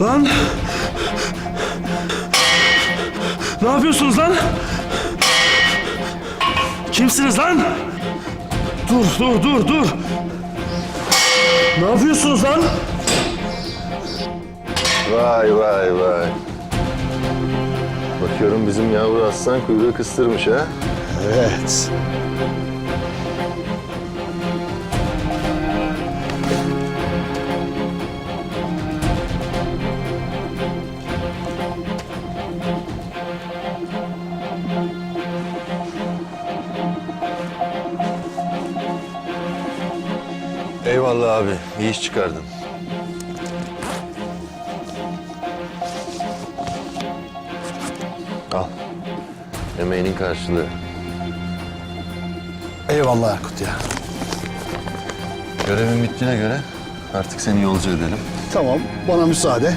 Lan! Ne yapıyorsunuz lan? Kimsiniz lan? Dur, dur, dur, dur! Ne yapıyorsunuz lan? Vay vay vay. Bakıyorum bizim yavru aslan kuyruğu kıstırmış ha. Evet. Eyvallah abi. iyi iş çıkardın. Emeğinin karşılığı. Eyvallah Erkut ya. Görevin bittiğine göre artık seni yolcu edelim. Tamam bana müsaade.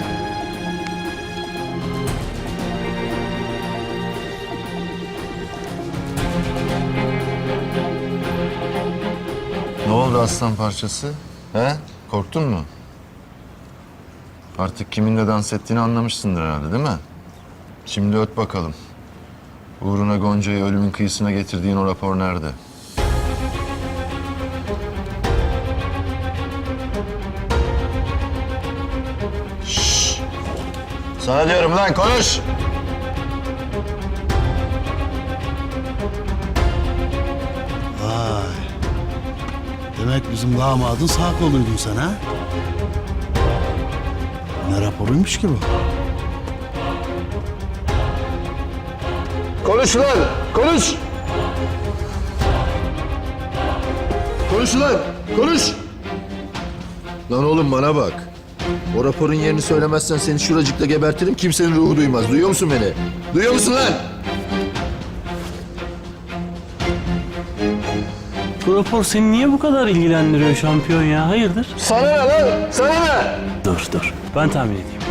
Ne oldu aslan parçası? He? Korktun mu? Artık kiminle dans ettiğini anlamışsındır herhalde değil mi? Şimdi öt bakalım. Uğruna Gonca'yı ölümün kıyısına getirdiğin o rapor nerede? Şşş! Sana diyorum lan konuş! Vay. Demek bizim damadın sağ koluydun sen ha? Ne raporuymuş ki bu? Konuş lan! Konuş! Konuş lan! Konuş! Lan oğlum bana bak. O raporun yerini söylemezsen seni şuracıkta gebertirim. Kimsenin ruhu duymaz. Duyuyor musun beni? Duyuyor musun lan? Bu rapor seni niye bu kadar ilgilendiriyor şampiyon ya? Hayırdır? Sana ne lan? Sana ne? Dur dur. Ben tahmin edeyim.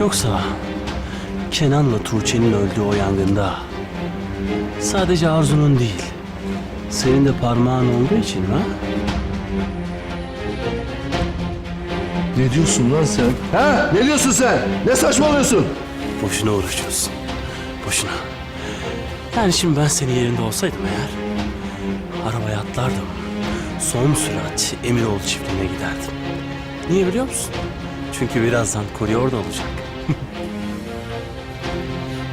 Yoksa Kenan'la Tuğçe'nin öldüğü o yangında sadece Arzu'nun değil, senin de parmağın olduğu için ha? Ne diyorsun lan sen? Ha? Ne diyorsun sen? Ne saçmalıyorsun? Boşuna uğraşıyorsun. Boşuna. Yani şimdi ben senin yerinde olsaydım eğer arabaya atlardım. Son sürat Emiroğlu çiftliğine giderdim. Niye biliyor musun? Çünkü birazdan kurye orada olacak.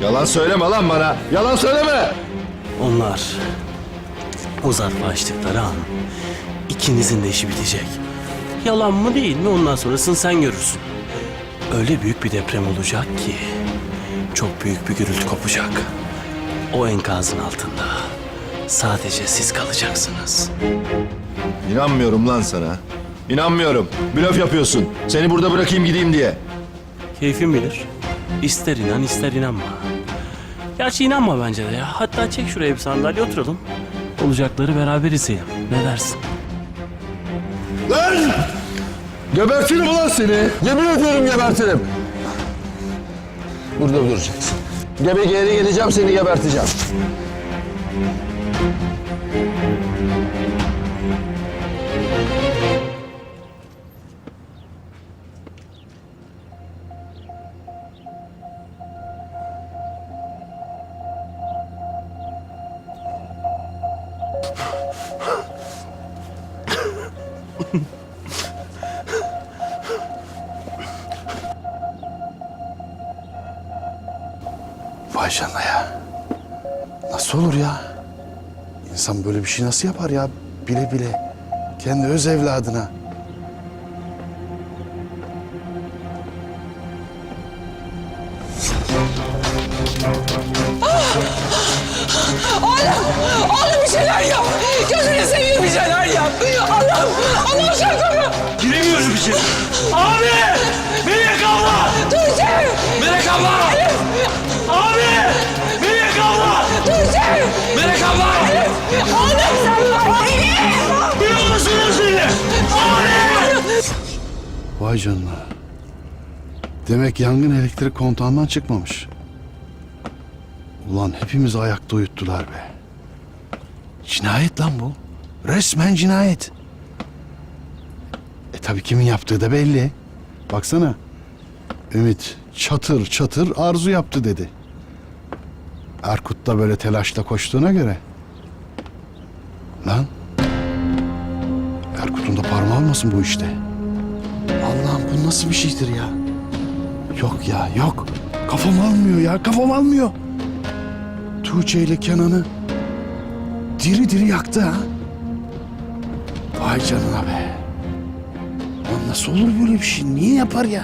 Yalan söyleme lan bana. Yalan söyleme. Onlar o zarfı açtıkları an ikinizin de işi bitecek. Yalan mı değil mi ondan sonrasını sen görürsün. Öyle büyük bir deprem olacak ki çok büyük bir gürültü kopacak. O enkazın altında sadece siz kalacaksınız. İnanmıyorum lan sana. İnanmıyorum. Blöf yapıyorsun. Seni burada bırakayım gideyim diye. Keyfin bilir. İster inan ister inanma. Gerçi inanma bence de ya. Hatta çek şuraya bir sandalye oturalım. Olacakları beraber izleyelim. Ne dersin? Lan! Gebertirim ulan seni. Yemin ediyorum gebertirim. Burada duracaksın. Gebe geri geleceğim seni geberteceğim. Vay canına ya. Nasıl olur ya? İnsan böyle bir şey nasıl yapar ya? Bile bile. Kendi öz evladına. Yap. Allah'ım, Allah aşkına. Giremiyoruz bir şey. Abi! Melek abla! Tuğçe! Melek abla! Abi! Melek abla! Tuğçe! Melek abla! Oğlum sen beni! Duyuyor musunuz seni? Abi! Vay canına. Demek yangın elektrik kontağından çıkmamış. Ulan hepimizi ayakta uyuttular be. Cinayet lan bu. Resmen cinayet. E tabii kimin yaptığı da belli. Baksana. Ümit çatır çatır arzu yaptı dedi. Erkut da böyle telaşla koştuğuna göre. Lan. Erkut'un da parmağı olmasın bu işte. Allah'ım bu nasıl bir şeydir ya? Yok ya yok. Kafam almıyor ya kafam almıyor. Tuğçe ile Kenan'ı diri diri yaktı ha. Vay canına be. Lan nasıl olur böyle bir şey? Niye yapar ya?